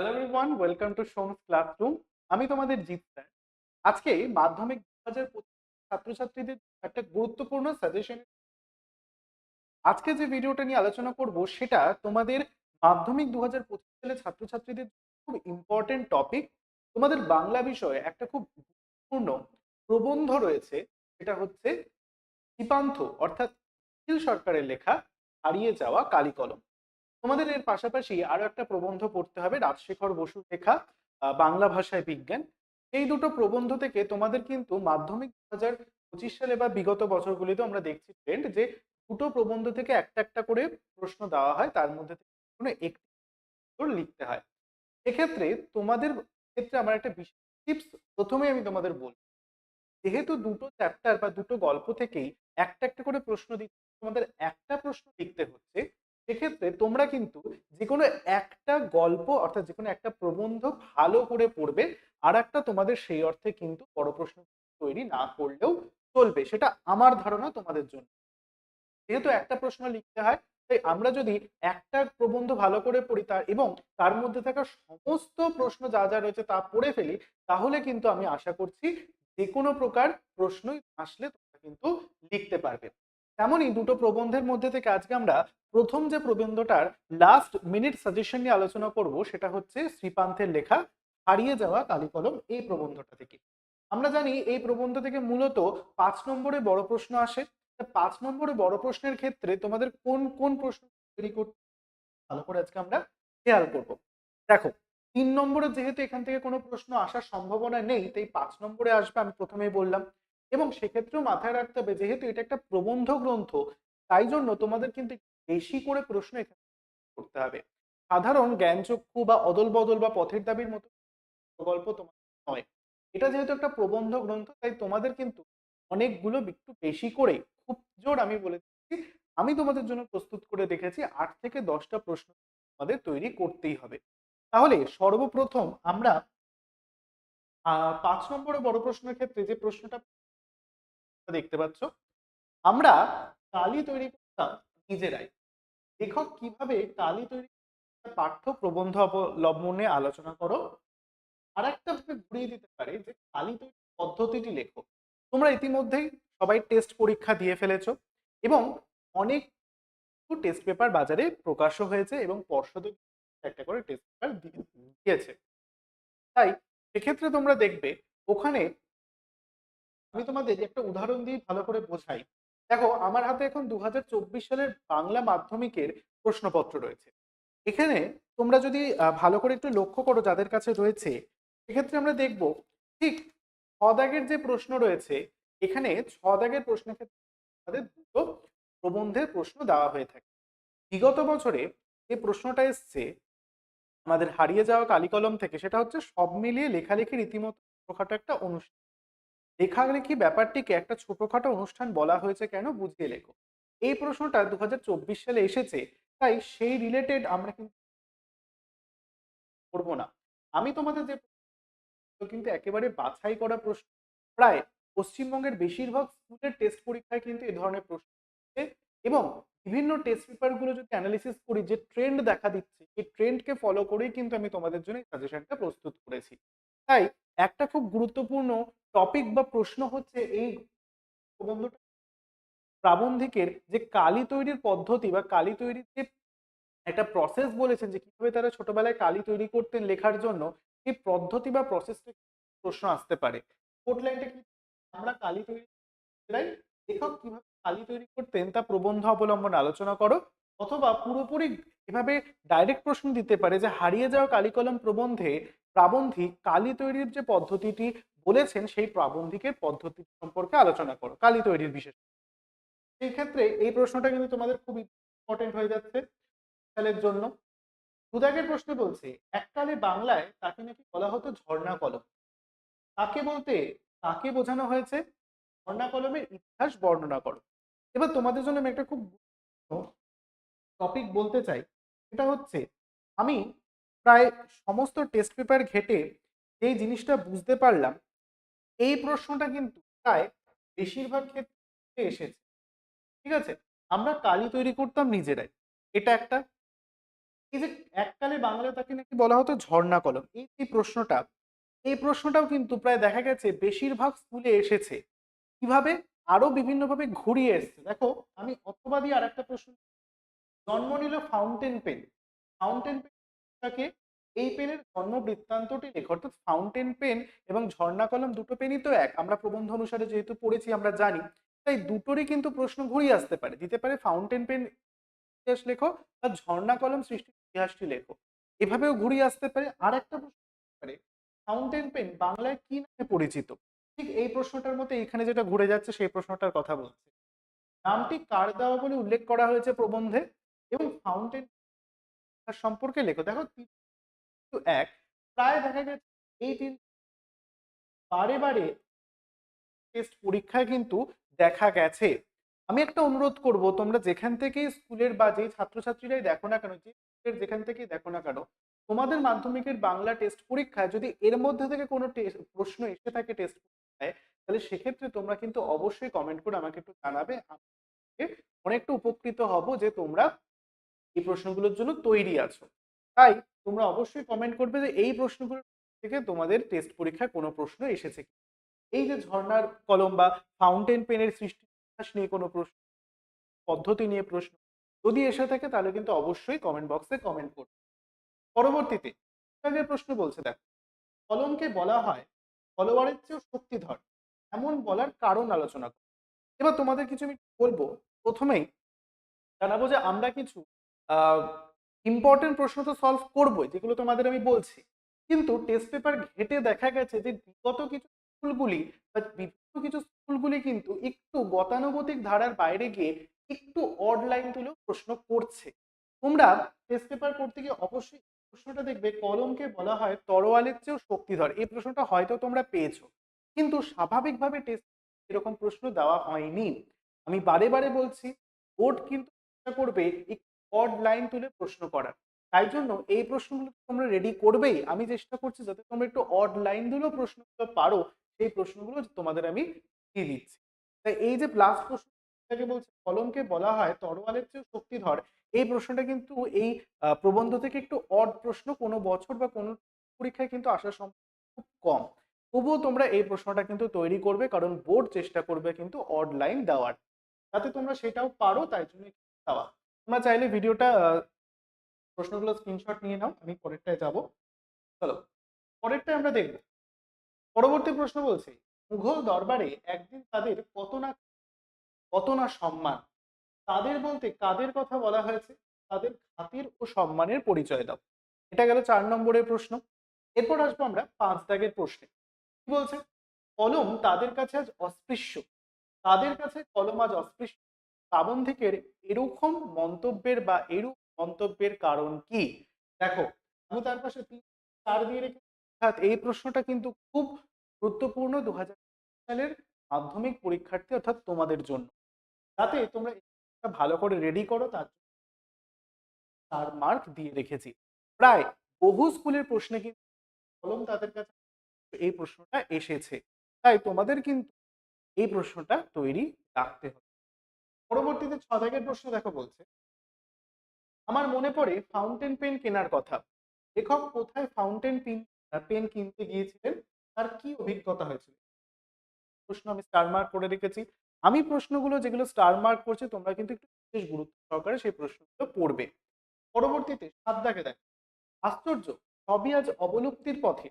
Hello everyone welcome to Som's classroom আমি তোমাদের sir. আজকে মাধ্যমিক ছাত্রছাত্রীদের একটা গুরুত্বপূর্ণ সাজেশন আজকে যে ভিডিওটা নিয়ে আলোচনা করব, সেটা তোমাদের মাধ্যমিক দু হাজার পঁচিশ সালে ছাত্রছাত্রীদের খুব ইম্পর্টেন্ট টপিক তোমাদের বাংলা বিষয়ে একটা খুব গুরুত্বপূর্ণ প্রবন্ধ রয়েছে, সেটা হচ্ছে দীপান্থ, অর্থাৎ সরকারের লেখা, হারিয়ে যাওয়া কালিকলম তোমাদের এর পাশাপাশি আরও একটা প্রবন্ধ পড়তে হবে রাজশেখর বসু লেখা বাংলা ভাষায় বিজ্ঞান। এই দুটো প্রবন্ধ থেকে তোমাদের কিন্তু মাধ্যমিক দু হাজার পঁচিশ সালে বা বিগত বছরগুলিতে আমরা দেখছি ট্রেন্ড যে দুটো প্রবন্ধ থেকে একটা একটা করে প্রশ্ন দেওয়া হয়, তার মধ্যে থেকে একটি লিখতে হয়। এক্ষেত্রে তোমাদের ক্ষেত্রে আমার একটা বিশেষ টিপস প্রথমে আমি তোমাদের বলব যেহেতু দুটো চ্যাপ্টার বা দুটো গল্প থেকেই একটা একটা করে প্রশ্ন দিচ্ছে তোমাদের একটা প্রশ্ন লিখতে হচ্ছে সেক্ষেত্রে তোমরা কিন্তু যে কোনো একটা গল্প অর্থাৎ যে কোনো একটা প্রবন্ধ ভালো করে পড়বে আর একটা তোমাদের সেই অর্থে কিন্তু বড় প্রশ্ন তৈরি না করলেও চলবে। সেটা আমার ধারণা তোমাদের জন্য। যেহেতু একটা প্রশ্ন লিখতে হয়, তাই আমরা যদি একটা প্রবন্ধ ভালো করে পড়ি তার এবং তার মধ্যে থাকা সমস্ত প্রশ্ন যা যা রয়েছে তা পড়ে ফেলি, তাহলে কিন্তু আমি আশা করছি যে কোনো প্রকার প্রশ্নই আসলে তোমরা কিন্তু লিখতে পারবে। তেমনই দুটো প্রবন্ধের মধ্যে থেকে আজকে আমরা প্রথম যে প্রবন্ধটার লাস্ট মিনিট সাজেশন নিয়ে আলোচনা করব, সেটা হচ্ছে শ্রীপান্থের লেখা, হারিয়ে যাওয়া কালিকলম এই প্রবন্ধটা থেকে। আমরা জানি এই প্রবন্ধ থেকে মূলত পাঁচ নম্বরে বড় প্রশ্ন আসে। পাঁচ নম্বরে বড় প্রশ্নের ক্ষেত্রে তোমাদের কোন কোন প্রশ্ন তৈরি করতে ভালো করে আজকে আমরা খেয়াল করব। দেখো, তিন নম্বরে যেহেতু এখান থেকে কোনো প্রশ্ন আসার সম্ভাবনা নেই, তাই পাঁচ নম্বরে আসবে আমি প্রথমেই বললাম। এবং সেক্ষেত্রেও মাথায় রাখতে হবে, যেহেতু এটা একটা প্রবন্ধ গ্রন্থ, তাই জন্য তোমাদের কিন্তু বেশি করে প্রশ্ন এখানে করতে হবে। সাধারণ জ্ঞানচক্ষু বা অদল বদল বা পথের দাবির মতো গল্প তোমার নয়। এটা যেহেতু একটা প্রবন্ধ গ্রন্থ, তাই তোমাদের কিন্তু অনেকগুলো একটু বেশি করে খুব জোর আমি বলে দিচ্ছি। আমি তোমাদের জন্য প্রস্তুত করে রেখেছি আট থেকে দশটা প্রশ্ন তোমাদের তৈরি করতেই হবে। তাহলে সর্বপ্রথম আমরা পাঁচ নম্বরে বড় প্রশ্নের ক্ষেত্রে যে প্রশ্নটা দেখতে পাচ্ছ। আমরা কালি তৈরি করতাম নিজেরাই। লেখক কীভাবে কালি তৈরি পাঠ্য প্রবন্ধ অবলম্বনে আলোচনা করো। আর একটা ভাবে ঘুরিয়ে দিতে পারে যে কালি তৈরি পদ্ধতিটি লেখো। তোমরা ইতিমধ্যেই সবাই টেস্ট পরীক্ষা দিয়ে ফেলেছো এবং অনেক টেস্ট পেপার বাজারে প্রকাশও হয়েছে এবং পর্ষদ একটা করে টেস্ট পেপার দিয়েছে। তাই সেক্ষেত্রে তোমরা দেখবে ওখানে আমি তোমাদের একটা উদাহরণ দিয়ে ভালো করে বোঝাই। দেখো, আমার হাতে এখন দুহাজার চব্বিশ সালের বাংলা মাধ্যমিকের প্রশ্নপত্র রয়েছে। এখানে তোমরা যদি ভালো করে একটু লক্ষ্য করো যাদের কাছে রয়েছে, সেক্ষেত্রে আমরা দেখব, ঠিক ছ দাগের যে প্রশ্ন রয়েছে, এখানে ছ দাগের প্রশ্নের ক্ষেত্রে দুটো প্রবন্ধের প্রশ্ন দেওয়া হয়ে থাকে। বিগত বছরে যে প্রশ্নটা এসছে, আমাদের হারিয়ে যাওয়া কালিকলম থেকে, সেটা হচ্ছে সব মিলিয়ে লেখালেখির রীতিমতো ছোটখাটো একটা অনুষ্ঠান। লেখালেখি ব্যাপারটিকে একটা ছোটখাটো অনুষ্ঠান বলা হয়েছে কেন? বুঝিয়ে লেখো। এই প্রশ্নটা দু সালে এসেছে, তাই সেই রিলেটেড আমরা কিন্তু করব না। আমি তোমাদের যে কিন্তু একেবারে বাছাই করা প্রশ্ন, প্রায় পশ্চিমবঙ্গের বেশিরভাগ স্কুলের টেস্ট পরীক্ষায় কিন্তু এই ধরনের প্রশ্ন এবং বিভিন্ন টেস্ট পেপারগুলো যদি অ্যানালিসিস করি, যে ট্রেন্ড দেখা দিচ্ছে, এই ট্রেন্ডকে ফলো করেই কিন্তু আমি তোমাদের জন্য সাজেশনটা প্রস্তুত করেছি। তাই একটা খুব গুরুত্বপূর্ণ টপিক বা প্রশ্ন হচ্ছে এই প্রাবন্ধিকের যে কালি তৈরির পদ্ধতি বা কালি তৈরির যে একটা প্রসেস বলেছেন যে কীভাবে তারা ছোটবেলায় কালি তৈরি করতেন লেখার জন্য, এই পদ্ধতি বা প্রসেসটা প্রশ্ন আসতে পারে। কি? আমরা কালি তৈরি লেখক কীভাবে কালি তৈরি করতেন তা প্রবন্ধ অবলম্বনে আলোচনা করো। অথবা পুরোপুরি এভাবে ডাইরেক্ট প্রশ্ন দিতে পারে যে হারিয়ে যাওয়া কালিকলম প্রবন্ধে প্রাবন্ধিক কালি তৈরির যে পদ্ধতিটি বলেছেন, সেই প্রাবন্ধিকের পদ্ধতি সম্পর্কে আলোচনা করো, কালি তৈরির বিশেষ। সেই ক্ষেত্রে এই প্রশ্নটা কিন্তু তোমাদের খুব ইম্পর্টেন্ট হয়ে যাচ্ছে সালের জন্য। দুদাগের প্রশ্ন বলছে, এককালে বাংলায় তাকে নাকি বলা হতো ঝর্ণা কলম। তাকে বলতে তাকে বোঝানো হয়েছে, ঝর্ণা কলমের ইতিহাস বর্ণনা করো। এবার তোমাদের জন্য আমি একটা খুব টপিক বলতে চাই এটা হচ্ছে আমি প্রায় সমস্ত টেস্ট পেপার ঘেটে যেই জিনিসটা বুঝতে পারলাম, এই প্রশ্নটা কিন্তু প্রায় বেশিরভাগ ক্ষেত্রে এসেছে। ঠিক আছে? আমরা কালি তৈরি করতাম নিজেরাই। এটা একটা। এই যে এককালে বাংলায় তাকে নাকি বলা হতো ঝর্ণা কলম, এই যে প্রশ্নটা, এই প্রশ্নটাও কিন্তু প্রায় দেখা গেছে বেশিরভাগ স্কুলে এসেছে। কীভাবে? আরও বিভিন্নভাবে ঘুরিয়ে এসছে। দেখো, আমি অথবা আর একটা প্রশ্ন জন্ম নিল ফাউন্টেন পেন। ফাউন্টেন পেনটাকে এই পেনের জন্ম বৃত্তান্তটি লেখো, অর্থাৎ ফাউন্টেন পেন এবং ঝর্ণা কলম দুটো পেনই তো এক। আমরা প্রবন্ধ অনুসারে যেহেতু পড়েছি, আমরা জানি। তাই দুটোরই কিন্তু প্রশ্ন ঘুরিয়ে আসতে পারে। দিতে পারে ফাউন্টেন পেন ইতিহাস লেখো বা ঝর্ণা কলম সৃষ্টির ইতিহাসটি লেখো। এভাবেও ঘুরিয়ে আসতে পারে। আর একটা প্রশ্ন পারে, ফাউন্টেন পেন বাংলায় কি নামে পরিচিত? ঠিক এই প্রশ্নটার মধ্যে এখানে যেটা ঘুরে যাচ্ছে, সেই প্রশ্নটার কথা বলছে। নামটি কার দেওয়া বলে উল্লেখ করা হয়েছে প্রবন্ধে। এবং ফাউন্টেন সম্পর্কে লেখো। দেখো কিন্তু এক, প্রায় দেখা গেছে এই তিন বারে বারে টেস্ট পরীক্ষায় কিন্তু দেখা গেছে। আমি একটা অনুরোধ করব, তোমরা যেখান থেকেই স্কুলের বা যে ছাত্রছাত্রীরাই দেখো না কেন, যে স্কুলের যেখান থেকেই দেখো না কেন, তোমাদের মাধ্যমিকের বাংলা টেস্ট পরীক্ষায় যদি এর মধ্যে থেকে কোনো প্রশ্ন এসে থাকে টেস্ট পরীক্ষায়, তাহলে সেক্ষেত্রে তোমরা কিন্তু অবশ্যই কমেন্ট করে আমাকে একটু জানাবে। অনেকটা উপকৃত হব যে তোমরা এই প্রশ্নগুলোর জন্য তৈরি আছো। তাই তোমরা অবশ্যই কমেন্ট করবে যে এই প্রশ্নগুলো থেকে তোমাদের টেস্ট পরীক্ষায় কোনো প্রশ্ন এসেছে কি এই যে ঝর্ণার কলম বা ফাউন্টেন পেনের সৃষ্টি নিয়ে কোনো প্রশ্ন, পদ্ধতি নিয়ে প্রশ্ন, যদি এসে থাকে তাহলে কিন্তু অবশ্যই কমেন্ট বক্সে কমেন্ট করবে। পরবর্তীতে আগের প্রশ্ন বলছে, দেখো, কলমকে বলা হয় ফলোয়ারের চেয়েও শক্তিধর, এমন বলার কারণ আলোচনা করো। এবার তোমাদের কিছু আমি বলব। প্রথমেই জানাব যে আমরা কিছু ইম্পর্টেন্ট প্রশ্ন তো সলভ করবোই, যেগুলো তোমাদের আমি বলছি। কিন্তু টেস্ট পেপার ঘেটে দেখা গেছে যে বিগত কিছু স্কুলগুলি বা বিভিন্ন কিছু স্কুলগুলি কিন্তু একটু গতানুগতিক ধারার বাইরে গিয়ে একটু অড লাইন তুলেও প্রশ্ন করছে। তোমরা টেস্ট পেপার করতে গিয়ে অবশ্যই প্রশ্নটা দেখবে, কলমকে বলা হয় তরোয়ালের চেয়েও শক্তিধর। এই প্রশ্নটা হয়তো তোমরা পেয়েছ। কিন্তু স্বাভাবিকভাবে টেস্ট এরকম প্রশ্ন দেওয়া হয়নি। আমি বারে বারে বলছি, বোর্ড কিন্তু চেষ্টা করবে অড লাইন তুলে প্রশ্ন করার। তাই জন্য এই প্রশ্নগুলো তোমরা রেডি করবেই। আমি চেষ্টা করছি যাতে তোমরা একটু অড লাইন দিলেও প্রশ্নগুলো পারো, সেই প্রশ্নগুলো তোমাদের আমি দিয়ে দিচ্ছি। তাই এই যে লাস্ট প্রশ্নটাকে বলছে, কলমকে বলা হয় তরোয়ালের চেয়েও শক্তিধর, এই প্রশ্নটা কিন্তু এই প্রবন্ধ থেকে একটু অড প্রশ্ন কোনো বছর বা কোনো পরীক্ষায় কিন্তু আসার সম্ভাবনা খুব কম। তবুও তোমরা এই প্রশ্নটা কিন্তু তৈরি করবে, কারণ বোর্ড চেষ্টা করবে কিন্তু অড লাইন দেওয়ার। যাতে তোমরা সেটাও পারো, তাই জন্য দেওয়া। তোমরা চাইলে ভিডিওটা প্রশ্নগুলো স্ক্রিনশট নিয়ে নাও, আমি পরেরটায় যাব। চলো, পরেরটায় আমরা দেখব। পরবর্তী প্রশ্ন বলছে, মুঘল দরবারে একদিন তাদের কত না কত না সম্মান? তাদের বলতে কাদের কথা বলা হয়েছে? তাদের খাতির ও সম্মানের পরিচয় দাও। এটা গেল চার নম্বরের প্রশ্ন। এরপর আসব আমরা পাঁচ দাগের প্রশ্নে। কি বলছে? কলম তাদের কাছে আজ অস্পৃশ্য। তাদের কাছে কলম আজ অস্পৃশ্য। প্রাবন্ধিকের এরকম মন্তব্যের বা এরূপ মন্তব্যের কারণ কি? দেখো, আমি তার পাশে তিন চার দিয়ে রেখে অর্থাৎ এই প্রশ্নটা কিন্তু খুব গুরুত্বপূর্ণ দু হাজার সালের মাধ্যমিক পরীক্ষার্থী অর্থাৎ তোমাদের জন্য। যাতে তোমরা ভালো করে রেডি করো, তার তার মার্ক দিয়ে রেখেছি। প্রায় বহু স্কুলের প্রশ্নে কিন্তু কলম তাদের কাছে এই প্রশ্নটা এসেছে। তাই তোমাদের কিন্তু এই প্রশ্নটা তৈরি রাখতে হবে। পরবর্তীতে ছ দাগের প্রশ্ন দেখো বলছে। আমার মনে পড়ে ফাউন্টেন পেন কেনার কথা। লেখক কোথায় ফাউন্টেন পেন পেন কিনতে গিয়েছিলেন? তার কি অভিজ্ঞতা হয়েছিল? প্রশ্ন আমি স্টার মার্ক করে রেখেছি। আমি প্রশ্নগুলো যেগুলো স্টার মার্ক করছি, তোমরা কিন্তু একটু বিশেষ গুরুত্ব সহকারে সেই প্রশ্নগুলো পড়বে। পরবর্তীতে সাত দাগে দেখো। আশ্চর্য সবই আজ অবলুপ্তির পথে।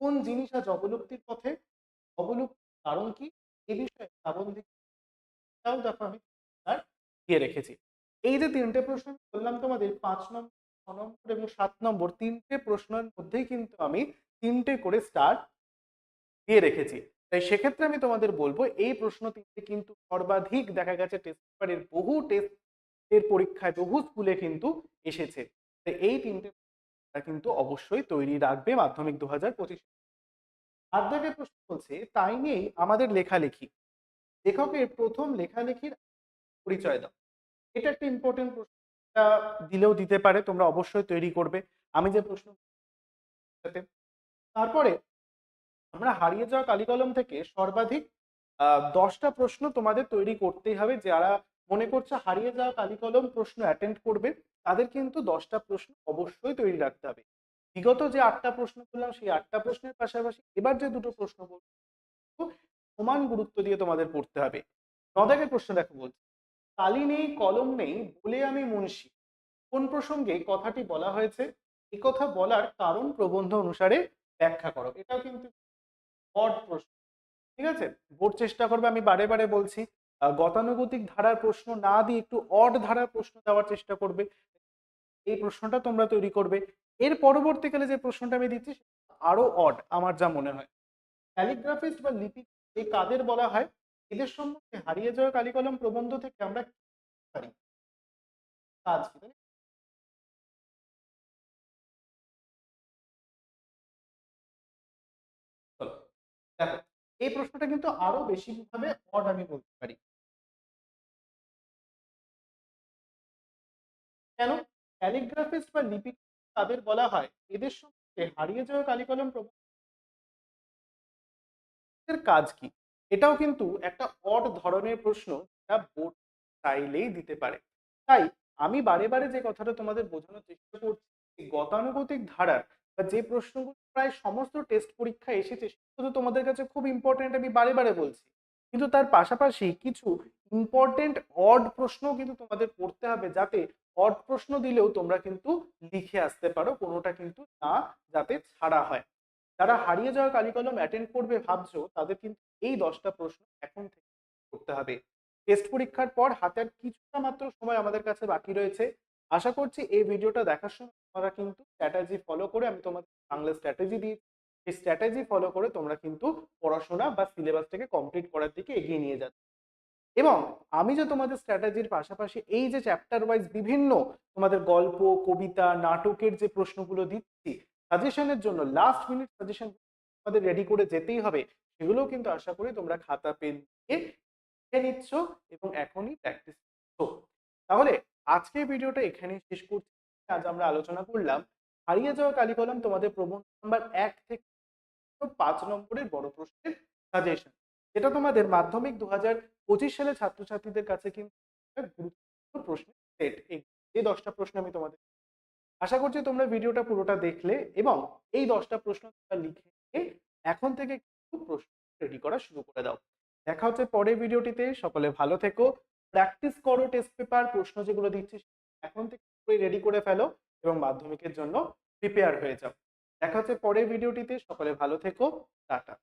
কোন জিনিস আজ অবলুপ্তির পথে? অবলুপ্তির কারণ কি? এ বিষয়ে প্রাবন্ধিকটাও দেখো আমি দিয়ে রেখেছি। এই যে তিনটে প্রশ্ন বললাম তোমাদের, পাঁচ নম্বর ছ নম্বর এবং সাত নম্বর, তিনটে প্রশ্নের মধ্যেই কিন্তু আমি তিনটে করে স্টার দিয়ে রেখেছি। তাই সেক্ষেত্রে আমি তোমাদের বলব, এই প্রশ্ন তিনটে কিন্তু সর্বাধিক দেখা গেছে টেস্ট পেপারের বহু টেস্ট এর পরীক্ষায়, বহু স্কুলে কিন্তু এসেছে। তাই এই তিনটে কিন্তু অবশ্যই তৈরি রাখবে মাধ্যমিক দু হাজার পঁচিশ আর্ধেকের প্রশ্ন বলছে, তাই নিয়েই আমাদের লেখালেখি। লেখকের প্রথম লেখালেখির পরিচয় দাও। এটা একটা ইম্পর্টেন্ট প্রশ্ন। দিলেও দিতে পারে, তোমরা অবশ্যই তৈরি করবে। আমি যে প্রশ্ন তারপরে আমরা হারিয়ে যাওয়া কালিকলম থেকে সর্বাধিক দশটা প্রশ্ন তোমাদের তৈরি করতেই হবে। যারা মনে করছে হারিয়ে যাওয়া কালিকলম প্রশ্ন অ্যাটেন্ড করবে, তাদের কিন্তু দশটা প্রশ্ন অবশ্যই তৈরি রাখতে হবে। বিগত যে আটটা প্রশ্ন করলাম, সেই আটটা প্রশ্নের পাশাপাশি এবার যে দুটো প্রশ্ন বলব, সমান গুরুত্ব দিয়ে তোমাদের পড়তে হবে। নদাকের প্রশ্ন দেখো বলছি। কালি নেই কলম নেই, বলে আমি মুন্সি। কোন প্রসঙ্গে কথাটি বলা হয়েছে? এ কথা বলার কারণ প্রবন্ধ অনুসারে ব্যাখ্যা করো। এটাও কিন্তু অড প্রশ্ন। ঠিক আছে? বোর্ড চেষ্টা করবে, আমি বারে বারে বলছি। গতানুগতিক ধারার প্রশ্ন না দিয়ে একটু অড ধারার প্রশ্ন দেওয়ার চেষ্টা করবে। এই প্রশ্নটা তোমরা তৈরি করবে। এর পরবর্তীকালে যে প্রশ্নটা আমি দিচ্ছি আরও অড, আমার যা মনে হয়। ক্যালিগ্রাফিস্ট বা লিপি এই কাদের বলা হয়? এদের সম্বন্ধে হারিয়ে যাওয়া কালিকলম প্রবন্ধ থেকে আমরা পারি? কাজ দেখো, এই প্রশ্নটা কিন্তু আরও বেশি ভাবে অড আমি বলতে পারি। কেন? ক্যালিগ্রাফিস্ট বা লিপি তাদের বলা হয়, এদের সম্বন্ধে হারিয়ে যাওয়া কালিকলম প্রবন্ধের কাজ কি? এটাও কিন্তু একটা অড ধরনের প্রশ্ন যা বোর্ড চাইলেই দিতে পারে। তাই আমি বারে বারে যে কথাটা তোমাদের বোঝানোর চেষ্টা করছি গতানুগতিক ধারার বা যে প্রশ্নগুলো প্রায় সমস্ত টেস্ট পরীক্ষায় এসেছে, সেগুলো তোমাদের কাছে খুব ইম্পর্টেন্ট আমি বারে বারে বলছি। কিন্তু তার পাশাপাশি কিছু ইম্পর্টেন্ট অড প্রশ্ন কিন্তু তোমাদের পড়তে হবে যাতে অড প্রশ্ন দিলেও তোমরা কিন্তু লিখে আসতে পারো, কোনোটা কিন্তু না যাতে ছাড়া হয়। যারা হারিয়ে যাওয়া কালিকলম অ্যাটেন্ড করবে ভাবছ, তাদের কিন্তু এই দশটা প্রশ্ন এখন থেকে করতে হবে। টেস্ট পরীক্ষার পর হাতে আর কিছুটা মাত্র সময় আমাদের কাছে বাকি রয়েছে। আশা করছি এই ভিডিওটা দেখার সময় তোমরা কিন্তু স্ট্র্যাটেজি ফলো করে আমি তোমাদের বাংলা স্ট্র্যাটেজি দিই সেই স্ট্র্যাটেজি ফলো করে তোমরা কিন্তু পড়াশোনা বা সিলেবাসটাকে কমপ্লিট করার দিকে এগিয়ে নিয়ে যাচ্ছ। এবং আমি যে তোমাদের স্ট্র্যাটেজির পাশাপাশি এই যে চ্যাপ্টার ওয়াইজ বিভিন্ন তোমাদের গল্প, কবিতা, নাটকের যে প্রশ্নগুলো দিচ্ছি সাজেশনের জন্য লাস্ট মিনিট সাজেশন তোমাদের রেডি করে যেতেই হবে। সেগুলোও কিন্তু আশা করি তোমরা খাতা, পেন দিয়ে লিখে নিচ্ছ এবং এখনই প্র্যাকটিস করছ তাহলে আজকের ভিডিওটা এখানেই শেষ করছি। আজ আমরা আলোচনা করলাম হারিয়ে যাওয়া কালিকলম তোমাদের প্রবন্ধ নাম্বার এক থেকে পাঁচ নম্বরের বড় প্রশ্নের সাজেশন যেটা তোমাদের মাধ্যমিক দু হাজার পঁচিশ সালে ছাত্রছাত্রীদের কাছে কিন্তু গুরুত্বপূর্ণ প্রশ্নের সেট এই দশটা প্রশ্ন আমি তোমাদের আশা করছি তোমরা ভিডিওটা পুরোটা দেখলে এবং এই দশটা প্রশ্ন তোমরা লিখে এখন থেকে প্রশ্ন রেডি করা শুরু করে দাও। দেখা হচ্ছে পরের ভিডিওটিতে সকলে ভালো থেকো। প্র্যাকটিস করো টেস্ট পেপার প্রশ্ন যেগুলো দিচ্ছি এখন থেকে রেডি করে ফেলো এবং মাধ্যমিকের জন্য প্রিপেয়ার হয়ে যাও। দেখা হচ্ছে পরের ভিডিওটিতে সকলে ভালো থেকো। টাটা।